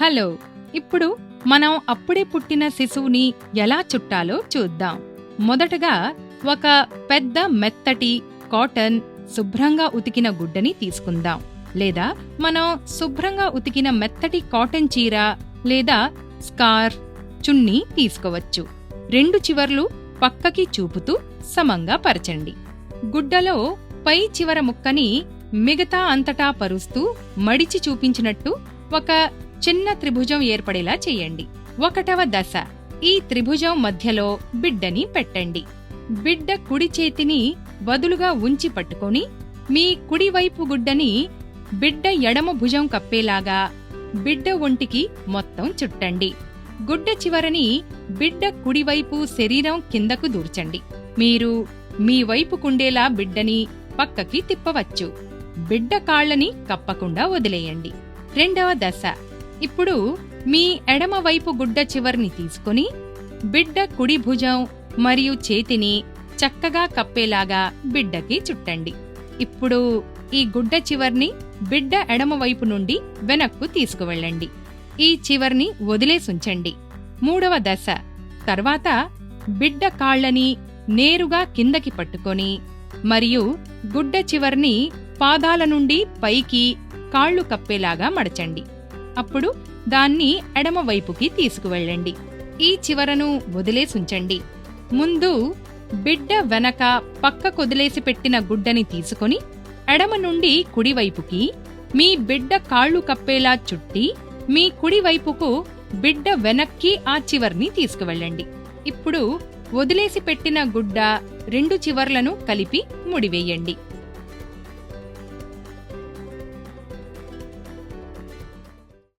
Hello ఇప్పుడు మనం అప్పుడే పుట్టిన శిశువుని ఎలా చుట్టాలో చూద్దాం. మొదటగా ఒక పెద్ద మెత్తటి కాటన్ శుభ్రంగా ఉతికిన గుడ్డని తీసుకుందాం. లేదా మనం శుభ్రంగా ఉతికిన మెత్తటి కాటన్ చీర లేదా స్కార్ఫ్ చున్నీ తీసుకోవచ్చు. రెండు చివర్లు పక్కకి చూపుతూ సమంగా పరచండి. గుడ్డలో పై చివర ముక్కని మిగతా అంతటా పరుస్తూ మడిచి చూపించినట్టు ఒక చిన్న త్రిభుజం ఏర్పడేలా చేయండి. ఒకటవ దశ. ఈ త్రిభుజం మధ్యలో బిడ్డని పెట్టండి. బిడ్డ కుడి చేతిని వదులుగా ఉంచి పట్టుకొని మీ కుడివైపు గుడ్డని బిడ్డ ఎడమ భుజం కప్పేలాగా బిడ్డ ఒంటికి మొత్తం చుట్టండి. గుడ్డ చివరని బిడ్డ కుడివైపు శరీరం కిందకు దూర్చండి. మీరు మీ వైపు కుండేలా బిడ్డని పక్కకి తిప్పవచ్చు. బిడ్డ కాళ్ళని కప్పకుండా వదిలేయండి. రెండవ దశ. ఇప్పుడు మీ ఎడమ వైపు గుడ్డ చివర్ని తీసుకొని బిడ్డ కుడి భుజం మరియు చేతిని చక్కగా కప్పేలాగా బిడ్డకి చుట్టండి. ఇప్పుడు ఈ గుడ్డ చివర్ని బిడ్డ ఎడమ వైపు నుండి వెనక్కు తీసుకువెళ్ళండి. ఈ చివర్ని వదిలేసుంచండి మూడవ దశ. తర్వాత బిడ్డ కాళ్ళని నేరుగా కిందకి పట్టుకొని మరియు గుడ్డ చివర్ని పాదాల నుండి పైకి కాళ్ళు కప్పేలాగా మడచండి. అప్పుడు దాన్ని ఎడమవైపుకి తీసుకువెళ్ళండి. ఈ చివరను వదిలేసుంచండి. ముందు బిడ్డ వెనక పక్క కొదిలేసి పెట్టిన గుడ్డని తీసుకొని ఎడమ నుండి కుడివైపుకి మీ బిడ్డ కాళ్ళు కప్పేలా చుట్టి మీ కుడివైపుకు బిడ్డ వెనక్కి ఆ చివర్ని తీసుకువెళ్ళండి. ఇప్పుడు వదిలేసి పెట్టిన గుడ్డ రెండు చివర్లను కలిపి ముడివేయండి.